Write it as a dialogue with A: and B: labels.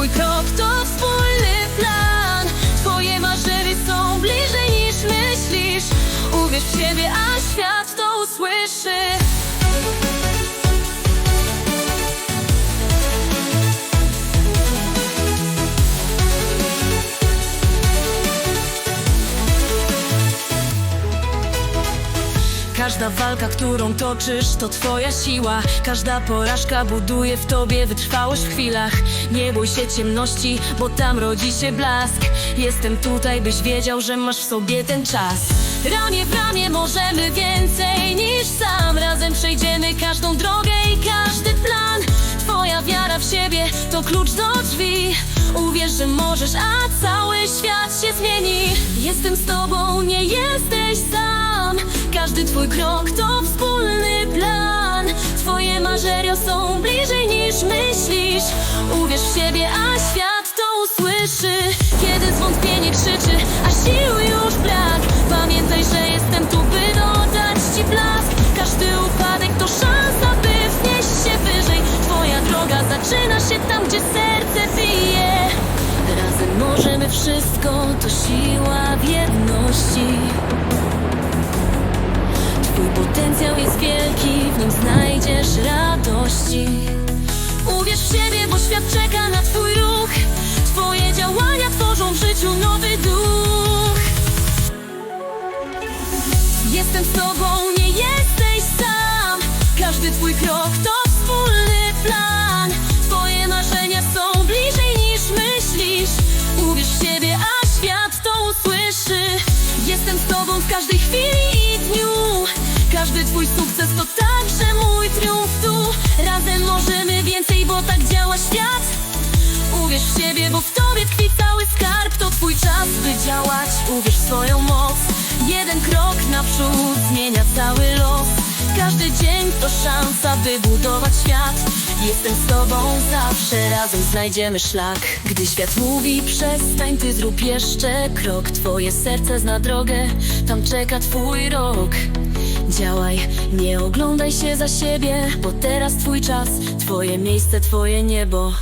A: twój krok to wspólny plan. Twoje marzenia są bliżej niż myślisz. Uwierz w siebie, a świat to usłyszy Każda walka, którą toczysz, to twoja siła. Każda porażka buduje w tobie wytrwałość w chwilach. Nie bój się ciemności, bo tam rodzi się blask. Jestem tutaj, byś wiedział, że masz w sobie ten czas. Ramię w ramię możemy więcej niż sam. Razem przejdziemy każdą drogę i każdy plan. Twoja wiara w siebie to klucz do drzwi. Uwierz, że możesz, a cały świat się zmieni. Jestem z tobą, nie jesteś sam Każdy twój krok to wspólny plan. Twoje marzenia są bliżej niż myślisz. Uwierz w siebie, a świat to usłyszy. Kiedy zwątpienie krzyczy, a sił już brak. Pamiętaj, że jestem tu, by dodać ci blask. Każdy upadek to szansa, by wznieść się wyżej. Twoja droga zaczyna się tam, gdzie serce bije. Razem możemy wszystko, to siła w jedności świat czeka na twój ruch. Twoje działania tworzą w życiu nowy duch. Jestem z tobą, nie jesteś sam. Każdy twój krok to wspólny plan. Twoje marzenia są bliżej niż myślisz. Uwierz w siebie, a świat to usłyszy. Jestem z tobą w każdej chwili i dniu. Każdy twój sukces to także mój triumf Dzień to szansa, by budować świat. Jestem z tobą zawsze, razem znajdziemy szlak. Gdy świat mówi przestań, ty zrób jeszcze krok. Twoje serce zna drogę, tam czeka twój rok. Działaj, nie oglądaj się za siebie Bo teraz twój czas, twoje miejsce, twoje niebo